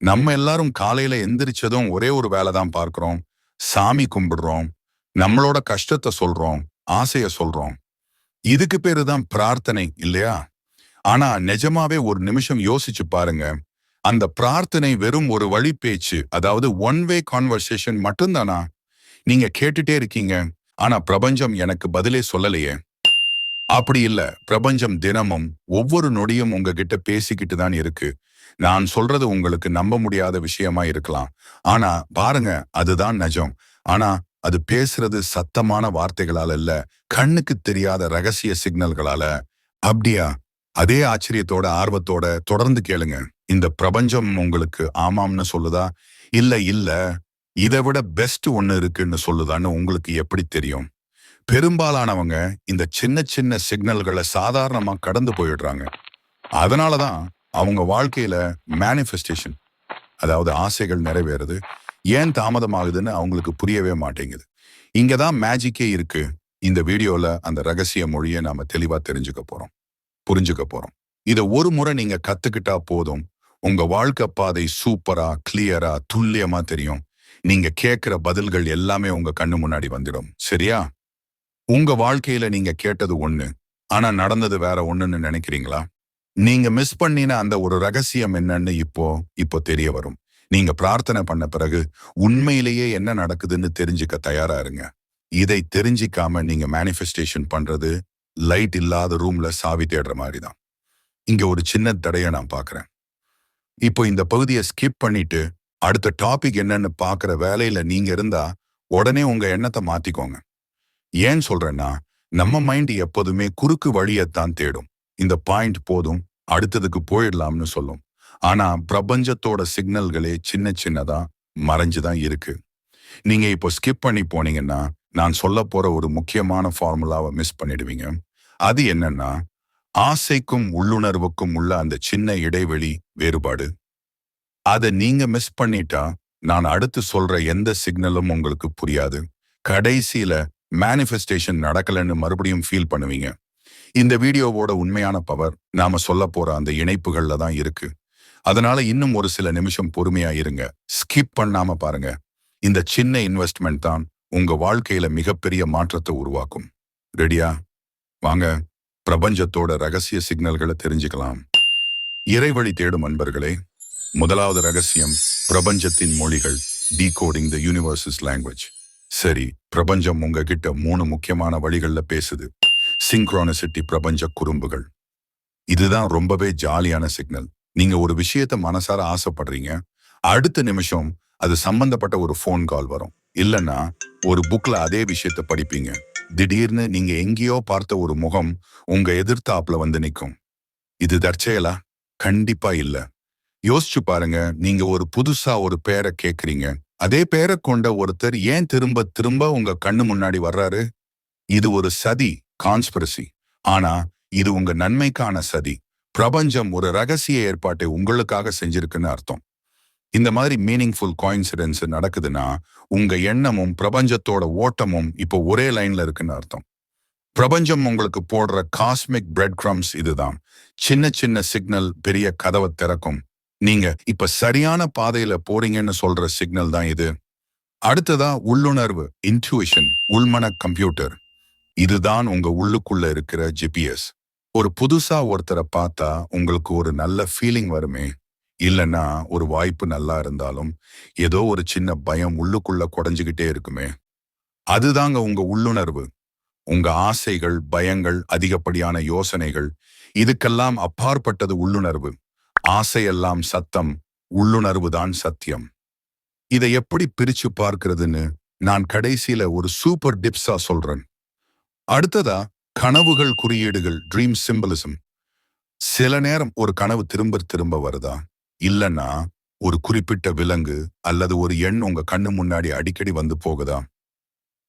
நம்ம எல்லாரும் காலையில எந்திரிச்சதும் ஒரே ஒரு வேலை தான் பார்க்கிறோம். சாமி கும்பிடுறோம். நம்மளோட கஷ்டத்தை சொல்றோம். ஆசைய சொல்றோம். இதுக்கு பேரு தான் பிரார்த்தனை இல்லையா? ஆனா நிஜமாவே ஒரு நிமிஷம் யோசிச்சு பாருங்க. அந்த பிரார்த்தனை வெறும் ஒரு வழி பேச்சு அதாவது ஒன் வே கான்வர்சேஷன் மட்டும்தானா? நீங்க கேட்டுட்டே இருக்கீங்க. ஆனா பிரபஞ்சம் எனக்கு பதிலே சொல்லலையே. அப்படி இல்ல. பிரபஞ்சம் தினமும் ஒவ்வொரு நொடியும் உங்ககிட்ட பேசிக்கிட்டு தான் இருக்கு. நான் சொல்றது உங்களுக்கு நம்ப முடியாத விஷயமா இருக்கலாம். ஆனா பாருங்க அதுதான் நிஜம். ஆனா அது பேசுறது சத்தமான வார்த்தைகளால இல்ல கண்ணுக்கு தெரியாத ரகசிய சிக்னல்களால. அப்படியா? அதே ஆச்சரியத்தோட ஆர்வத்தோட தொடர்ந்து கேளுங்க. இந்த பிரபஞ்சம் உங்களுக்கு ஆமாம்னு சொல்லுதா? இல்ல இல்ல. இதை விட பெஸ்ட் ஒண்ணு இருக்குன்னு சொல்லுதான்னு உங்களுக்கு எப்படி தெரியும்? பெரும்பாலானவங்க இந்த சின்ன சின்ன சிக்னல்களை சாதாரணமா கடந்து போயிடுறாங்க. அதனாலதான் அவங்க வாழ்க்கையில மேனிஃபெஸ்டேஷன் அதாவது ஆசைகள் நிறைவேறுது. ஏன் தாமதமாகுதுன்னு அவங்களுக்கு புரியவே மாட்டேங்குது. இங்கதான் மேஜிக்கே இருக்கு. இந்த வீடியோல அந்த ரகசிய மொழியை நாம தெளிவா தெரிஞ்சுக்க போறோம். புரிஞ்சுக்க போறோம். இத ஒரு முறை நீங்க கத்துக்கிட்டா போதும். உங்க வாழ்க்கை பாதை சூப்பரா கிளியரா துல்லியமா தெரியும். நீங்க கேட்கிற பதில்கள் எல்லாமே உங்க கண்ணு முன்னாடி வந்துடும். சரியா? உங்க வாழ்க்கையில நீங்க கேட்டது ஒண்ணு. ஆனா நடந்தது வேற ஒண்ணுன்னு நினைக்கிறீங்களா? நீங்க மிஸ் பண்ணின அந்த ஒரு ரகசியம் என்னன்னு இப்போ இப்போ தெரிய வரும். நீங்க பிரார்த்தனை பண்ண பிறகு உண்மையிலேயே என்ன நடக்குதுன்னு தெரிஞ்சுக்க தயாரா இருங்க. இதை தெரிஞ்சிக்காம நீங்க மேனிஃபெஸ்டேஷன் பண்றது லைட் இல்லாத ரூம்ல சாவி தேடுற மாதிரி தான் இங்க ஒரு சின்ன தடையை நான் பாக்குறேன். இப்போ இந்த பகுதியை ஸ்கிப் பண்ணிட்டு அடுத்த டாபிக் என்னன்னு பாக்குற வேலையில நீங்க இருந்தா உடனே உங்க எண்ணத்தை மாத்திக்கோங்க. ஏன் சொல்றேன்னா நம்ம மைண்ட் எப்போதுமே குறுக்கு வழியைத்தான் தேடும். இந்த பாயிண்ட் போதும் அடுத்ததுக்கு போயிடலாம்னு சொல்லும். ஆனா பிரபஞ்சத்தோட சிக்னல்களே சின்ன சின்னதா மறைஞ்சுதான் இருக்கு. நீங்க இப்போ ஸ்கிப் பண்ணி போனீங்கன்னா நான் சொல்ல போற ஒரு முக்கியமான ஃபார்முலாவை மிஸ் பண்ணிடுவீங்க. அது என்னன்னா ஆசைக்கும் உள்ளுணர்வுக்கும் உள்ள அந்த சின்ன இடைவெளி வேறுபாடு. அதை நீங்க மிஸ் பண்ணிட்டா நான் அடுத்து சொல்ற எந்த சிக்னலும் உங்களுக்கு புரியாது. கடைசியில மேனிஃபெஸ்டேஷன் நடக்கலன்னு மறுபடியும் ஃபீல் பண்ணுவீங்க. இந்த வீடியோவோட உண்மையான பவர் நாம சொல்ல போற அந்த இணைப்புகள்ல தான் இருக்கு. அதனால இன்னும் ஒரு சில நிமிஷம் பொறுமையா இருங்க. ஸ்கிப் பண்ணாம பாருங்க. இந்த சின்ன இன்வெஸ்ட்மெண்ட் தான் உங்க வாழ்க்கையில மிகப்பெரிய மாற்றத்தை உருவாக்கும். ரெடியா வாங்க. பிரபஞ்சத்தோட ரகசிய சிக்னல்களை தெரிஞ்சுக்கலாம். இறைவழி தேடும் அன்பர்களே முதலாவது ரகசியம் பிரபஞ்சத்தின் மொழிகள் டீகோடிங் த யூனிவர்சஸ் லாங்குவேஜ் சரி பிரபஞ்சம் உங்ககிட்ட மூணு முக்கியமான வழிகளில் பேசுது. சிங்க்ரோனிசிட்டி பிரபஞ்ச குறும்புகள். இதுதான் ரொம்பவே ஜாலியான சிக்னல் நீங்க ஒரு விஷயத்த மனசார ஆசைப்படுறீங்க. அடுத்த நிமிஷம் அது சம்பந்தப்பட்ட ஒரு ஃபோன் கால் வரும். இல்லைன்னா ஒரு புக்ல அதே விஷயத்த படிப்பீங்க. திடீர்னு நீங்க எங்கேயோ பார்த்த ஒரு முகம் உங்க எதிர்த்தாப்புல வந்து நிற்கும் இது தற்செயலா? கண்டிப்பா இல்ல. யோசிச்சு பாருங்க நீங்க ஒரு புதுசா ஒரு பேரை கேக்குறீங்க. அதே பேரை கொண்ட ஒருத்தர் ஏன் திரும்ப திரும்ப உங்க கண்ணு முன்னாடி வர்றாரு? இது ஒரு சதி. கான்ஸ்பிரசி ஆனா இது உங்க நன்மைக்கான சதி. பிரபஞ்சம் ஒரு ரகசிய ஏற்பாட்டை உங்களுக்காக செஞ்சிருக்குன்னு அர்த்தம். இந்த மாதிரி மீனிங்ஃபுல் கோயின்சிடென்ஸ் நடக்குதுன்னா உங்க எண்ணமும் பிரபஞ்சத்தோட ஓட்டமும் இப்போ ஒரே லைன்ல இருக்குன்னு அர்த்தம். பிரபஞ்சம் உங்களுக்கு போடுற காஸ்மிக் பிரெட் கிரம்ஸ் இதுதான். சின்ன சின்ன சிக்னல் பெரிய கதவை திறக்கும். நீங்க இப்ப சரியான பாதையில போறீங்கன்னு சொல்ற சிக்னல் தான் இது. அடுத்ததா உள்ளுணர்வு இன்ட்யூஷன் உள்மன கம்ப்யூட்டர் இதுதான் உங்க உள்ளுக்குள்ள இருக்கிற ஜிபிஎஸ். ஒரு புதுசா ஒருத்தரை பார்த்தா உங்களுக்கு ஒரு நல்ல ஃபீலிங் வருமே? இல்லைன்னா ஒரு வாய்ப்பு நல்லா இருந்தாலும் ஏதோ ஒரு சின்ன பயம் உள்ளுக்குள்ள குறைஞ்சுகிட்டே இருக்குமே? அதுதாங்க உங்க உள்ளுணர்வு. உங்க ஆசைகள் பயங்கள் அதிகப்படியான யோசனைகள் இதுக்கெல்லாம் அப்பாற்பட்டது உள்ளுணர்வு. ஆசையெல்லாம் சத்தம் உள்ளுணர்வு தான் சத்தியம். இதை எப்படி பிரிச்சு பார்க்கிறதுன்னு நான் கடைசியில ஒரு சூப்பர் டிப்ஸா சொல்றேன். அடுத்ததா கனவுகள் குறியீடுகள் ட்ரீம் சிம்பிளிசம் சில நேரம் ஒரு கனவு திரும்ப திரும்ப வருதா? இல்லைன்னா ஒரு குறிப்பிட்ட விலங்கு அல்லது ஒரு எண் உங்க கண்ணு முன்னாடி அடிக்கடி வந்து போகுதா?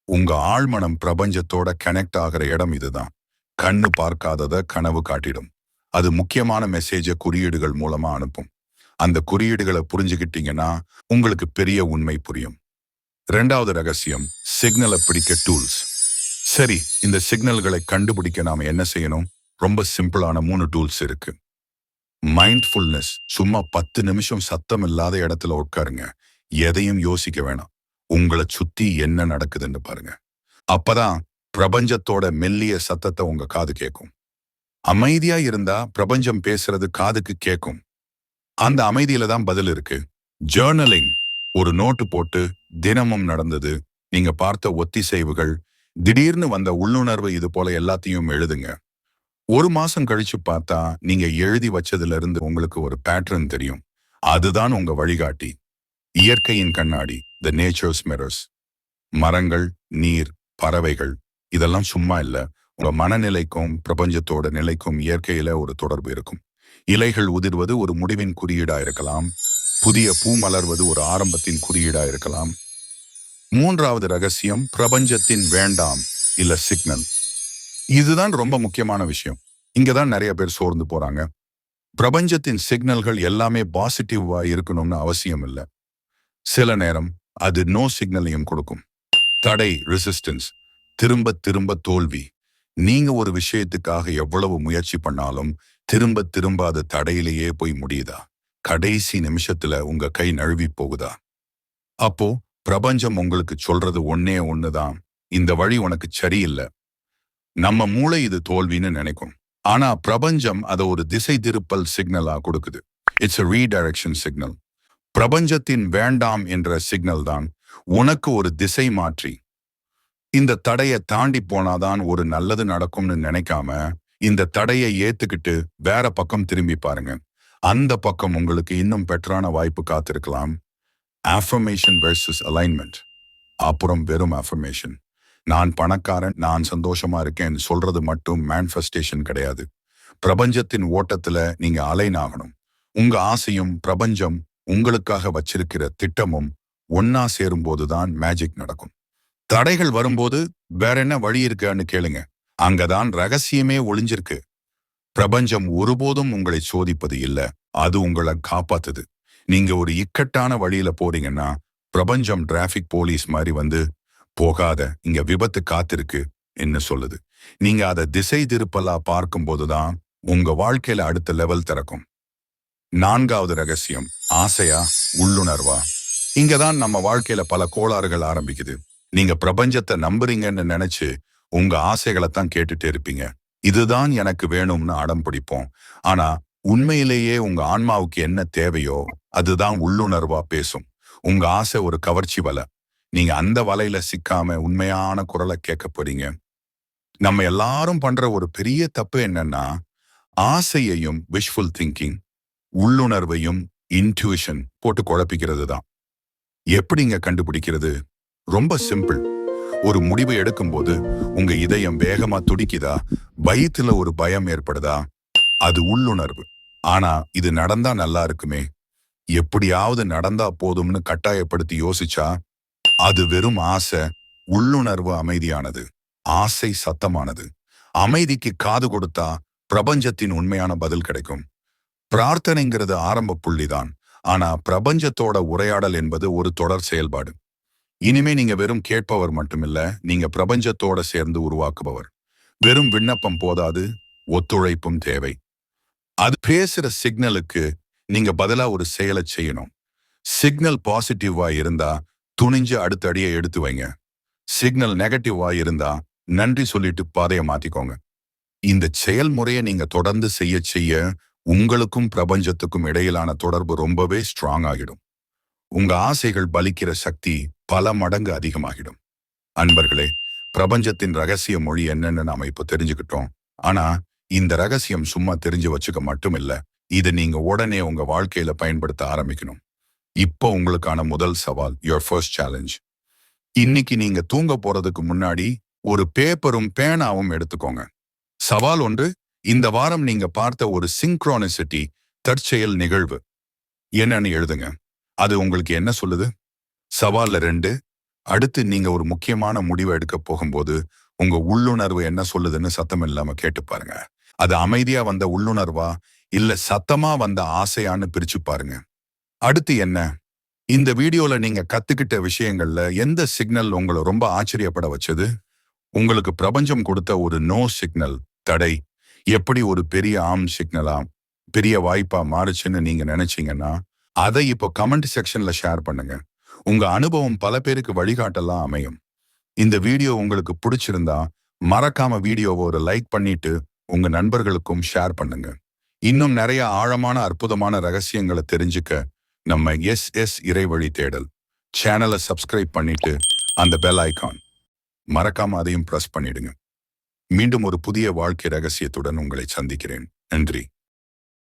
உங்க ஆழ்மனம் பிரபஞ்சத்தோட கனெக்ட் ஆகிற இடம் இதுதான். கண்ணு பார்க்காதத கனவு காட்டிடும். அது முக்கியமான மெசேஜை குறியீடுகள் மூலமா அனுப்பும். அந்த குறியீடுகளை புரிஞ்சுக்கிட்டீங்கன்னா உங்களுக்கு பெரிய உண்மை புரியும். ரெண்டாவது ரகசியம் சிக்னலை பிடிக்க டூல்ஸ் சரி இந்த சிக்னல்களை கண்டுபிடிக்க நாம என்ன செய்யணும்? ரொம்ப சிம்பிளான மூணு டூல்ஸ் இருக்கு. மைண்ட்ஃபுல்னஸ். சும்மா பத்து நிமிஷம் சத்தம் இல்லாத இடத்துல உட்காருங்க. எதையும் யோசிக்க வேணாம். உங்களை சுத்தி என்ன நடக்குதுன்னு பாருங்க. அப்பதான் பிரபஞ்சத்தோட மெல்லிய சத்தத்தை உங்க காது கேட்கும் அமைதியா இருந்தா பிரபஞ்சம் பேசுறது காதுக்கு கேட்கும் அந்த அமைதியில தான் பதில் இருக்கு. ஜேர்னலிங். ஒரு நோட்டு போட்டு தினமும் நடந்தது. நீங்க பார்த்த ஒத்திசைவுகள் திடீர்னு வந்த உள்ளுணர்வு இது போல எல்லாத்தையும் எழுதுங்க. ஒரு மாசம் கழிச்சு பார்த்தா நீங்க எழுதி வச்சதுல இருந்து உங்களுக்கு ஒரு பேட்டர்ன் தெரியும். அதுதான் உங்க வழிகாட்டி. இயற்கையின் கண்ணாடி த நேச்சர்ஸ் மிரர்ஸ் மரங்கள் நீர் பறவைகள் இதெல்லாம் சும்மா இல்ல. உங்க மனநிலைக்கும் பிரபஞ்சத்தோட நிலைக்கும் இயற்கையில ஒரு தொடர்பு இருக்கும். இலைகள் உதிர்வது ஒரு முடிவின் குறியீடா இருக்கலாம். புதிய பூ மலர்வது ஒரு ஆரம்பத்தின் குறியீடா இருக்கலாம். மூன்றாவது ரகசியம் பிரபஞ்சத்தின் வேண்டாம் இல்ல சிக்னல் இதுதான் ரொம்ப முக்கியமான விஷயம். இங்கதான் நிறைய பேர் சோர்ந்து போறாங்க. பிரபஞ்சத்தின் சிக்னல்கள் எல்லாமே பாசிட்டிவா இருக்கணும்னு அவசியம் இல்லை. சில நேரம் அது நோ சிக்னலையும் கொடுக்கும். தடை ரெசிஸ்டன்ஸ் திரும்ப திரும்ப தோல்வி. நீங்க ஒரு விஷயத்துக்காக எவ்வளவு முயற்சி பண்ணாலும் திரும்ப திரும்ப அது தடையிலேயே போய் முடியுதா? கடைசி நிமிஷத்துல உங்க கை நழுவி போகுதா? அப்போ பிரபஞ்சம் உங்களுக்கு சொல்றது ஒன்னே ஒண்ணுதான். இந்த வழி உனக்கு சரியில்லை. நம்ம மூளை இது தோல்வின்னு நினைக்கும். ஆனா பிரபஞ்சம் அதை ஒரு திசை திருப்பல் சிக்னலா கொடுக்குது. இட்ஸ் a ரீடைரக்ஷன் சிக்னல் பிரபஞ்சத்தின் வேண்டாம் என்ற சிக்னல் தான் உனக்கு ஒரு திசை மாற்றி. இந்த தடையை தாண்டி போனாதான் ஒரு நல்லது நடக்கும்னு நினைக்காம இந்த தடையை ஏத்துக்கிட்டு வேற பக்கம் திரும்பி பாருங்க. அந்த பக்கம் உங்களுக்கு இன்னும் பெட்டரான வாய்ப்பு காத்திருக்கலாம். அஃபர்மேஷன் வெர்சஸ் அலைன்மெண்ட் அப்புறம் வெறும் அஃபர்மேஷன் நான் பணக்காரன் நான் சந்தோஷமா இருக்கேன்னு சொல்றது மட்டும் மேனிஃபெஸ்டேஷன் கிடையாது. பிரபஞ்சத்தின் ஓட்டத்துல நீங்க அலைன் ஆகணும். உங்க ஆசையும் பிரபஞ்சம் உங்களுக்காக வச்சிருக்கிற திட்டமும் ஒன்னா சேரும்போதுதான் மேஜிக் நடக்கும். தடைகள் வரும்போது வேற என்ன வழி இருக்கான்னு கேளுங்க. அங்கதான் ரகசியமே ஒளிஞ்சிருக்கு. பிரபஞ்சம் ஒருபோதும் உங்களை சோதிப்பது இல்ல. அது உங்களை காப்பாத்துது. நீங்க ஒரு இக்கட்டான வழியில போறீங்கன்னா பிரபஞ்சம் டிராபிக் போலீஸ் மாதிரி வந்து போகாத இங்க விபத்து காத்திருக்கு என்ன சொல்லுது. நீங்க அதை திசை திருப்பலா பார்க்கும்போதுதான் உங்க வாழ்க்கையில அடுத்த லெவல் திறக்கும். நான்காவது ரகசியம் ஆசையா உள்ளுணர்வா? இங்கதான் நம்ம வாழ்க்கையில பல கோளாறுகள் ஆரம்பிக்குது. நீங்க பிரபஞ்சத்தை நம்புறீங்கன்னு நினைச்சு உங்க ஆசைகளை தான் கேட்டுட்டே இருப்பீங்க. இதுதான் எனக்கு வேணும்னு அடம் பிடிப்போம். ஆனா உண்மையிலேயே உங்க ஆன்மாவுக்கு என்ன தேவையோ அதுதான் உள்ளுணர்வா பேசும். உங்க ஆசை ஒரு கவர்ச்சி வலை. நீங்க அந்த வலையில சிக்காம உண்மையான குரலை கேட்க போறீங்க. நம்ம எல்லாரும் பண்ற ஒரு பெரிய தப்பு என்னன்னா ஆசையையும் விஷ்ஃபுல் திங்கிங் உள்ளுணர்வையும் இன்ட்யூஷன் போட்டு குழப்பிக்கிறது தான். எப்படிங்க கண்டுபிடிக்கிறது? ரொம்ப சிம்பிள் ஒரு முடிவு எடுக்கும்போது உங்க இதயம் வேகமா துடிக்குதா? பயத்துல ஒரு பயம் ஏற்படுதா? அது உள்ளுணர்வு. ஆனா இது நடந்தா நல்லா இருக்குமே? எப்படியாவது நடந்தா போதும்னு கட்டாயப்படுத்தி யோசிச்சா அது வெறும் ஆசை உள்ளுணர்வு அமைதியானது. ஆசை சத்தமானது. அமைதிக்கு காது கொடுத்தா பிரபஞ்சத்தின் உண்மையான பதில் கிடைக்கும். பிரார்த்தனைங்கிறது ஆரம்ப புள்ளிதான். ஆனா பிரபஞ்சத்தோட உரையாடல் என்பது ஒரு தொடர் செயல்பாடு. இனிமே நீங்க வெறும் கேட்பவர் மட்டுமில்ல நீங்க பிரபஞ்சத்தோட சேர்ந்து உருவாக்குபவர். வெறும் விண்ணப்பம் போதாது ஒத்துழைப்பும் தேவை. அது பேசுற சிக்னலுக்கு நீங்க பதிலா ஒரு செயலை செய்யணும். சிக்னல் பாசிட்டிவா இருந்தா துணிஞ்சு அடுத்த அடியை எடுத்து வைங்க. சிக்னல் நெகட்டிவா இருந்தா நன்றி சொல்லிட்டு பாதையை மாத்திக்கோங்க. இந்த செயல்முறையை நீங்க தொடர்ந்து செய்ய செய்ய உங்களுக்கும் பிரபஞ்சத்துக்கும் இடையிலான தொடர்பு ரொம்பவே ஸ்ட்ராங் ஆகிடும். உங்க ஆசைகள் பலிக்கிற சக்தி பல மடங்கு அதிகமாகிடும். அன்பர்களே பிரபஞ்சத்தின் ரகசிய மொழி என்னன்னு நாம இப்போ தெரிஞ்சுக்கிட்டோம். ஆனா இந்த ரகசியம் சும்மா தெரிஞ்சு வச்சுக்க மட்டும் இல்ல இதை நீங்க உடனே உங்க வாழ்க்கையில பயன்படுத்த ஆரம்பிக்கணும். இப்போ உங்களுக்கான முதல் சவால் யுவர் ஃபர்ஸ்ட் சேலஞ்ச் இன்னைக்கு நீங்க தூங்க போறதுக்கு முன்னாடி ஒரு பேப்பரும் பேனாவும் எடுத்துக்கோங்க. சவால் ஒன்று இந்த வாரம் நீங்க பார்த்த ஒரு சிங்க்ரோனிசிட்டி தற்செயல் நிகழ்வு. என்னன்னு எழுதுங்க. அது உங்களுக்கு என்ன சொல்லுது? சவால்ல ரெண்டு அடுத்து நீங்க ஒரு முக்கியமான முடிவை எடுக்க போகும்போது உங்க உள்ளுணர்வு என்ன சொல்லுதுன்னு சத்தம் இல்லாம கேட்டு பாருங்க. அது அமைதியா வந்த உள்ளுணர்வா இல்ல சத்தமா வந்த ஆசையான்னு பிரிச்சு பாருங்க. அடுத்து என்ன? இந்த வீடியோல நீங்க கத்துக்கிட்ட விஷயங்கள்ல எந்த சிக்னல் உங்களை ரொம்ப ஆச்சரியப்பட வச்சது? உங்களுக்கு பிரபஞ்சம் கொடுத்த ஒரு நோ சிக்னல் தடை. எப்படி ஒரு பெரிய ஆம் சிக்னலா பெரிய வாய்ப்பா மாறுச்சுன்னு நீங்க நினைச்சீங்கன்னா அதை இப்போ கமெண்ட் செக்ஷன்ல ஷேர் பண்ணுங்க. உங்க அனுபவம் பல பேருக்கு வழிகாட்டலாம் அமையும். இந்த வீடியோ உங்களுக்கு பிடிச்சிருந்தா மறக்காம வீடியோவை ஒரு லைக் பண்ணிட்டு உங்க நண்பர்களுக்கும் ஷேர் பண்ணுங்க. இன்னும் நிறைய ஆழமான அற்புதமான ரகசியங்களை தெரிஞ்சுக்க நம்ம எஸ் எஸ் இறைவழி தேடல். சேனலை சப்ஸ்கிரைப் பண்ணிட்டு அந்த பெல் ஐக்கான் மறக்காம அதையும் பிரஸ் பண்ணிடுங்க. மீண்டும் ஒரு புதிய வாழ்க்கை ரகசியத்துடன் உங்களை சந்திக்கிறேன். நன்றி.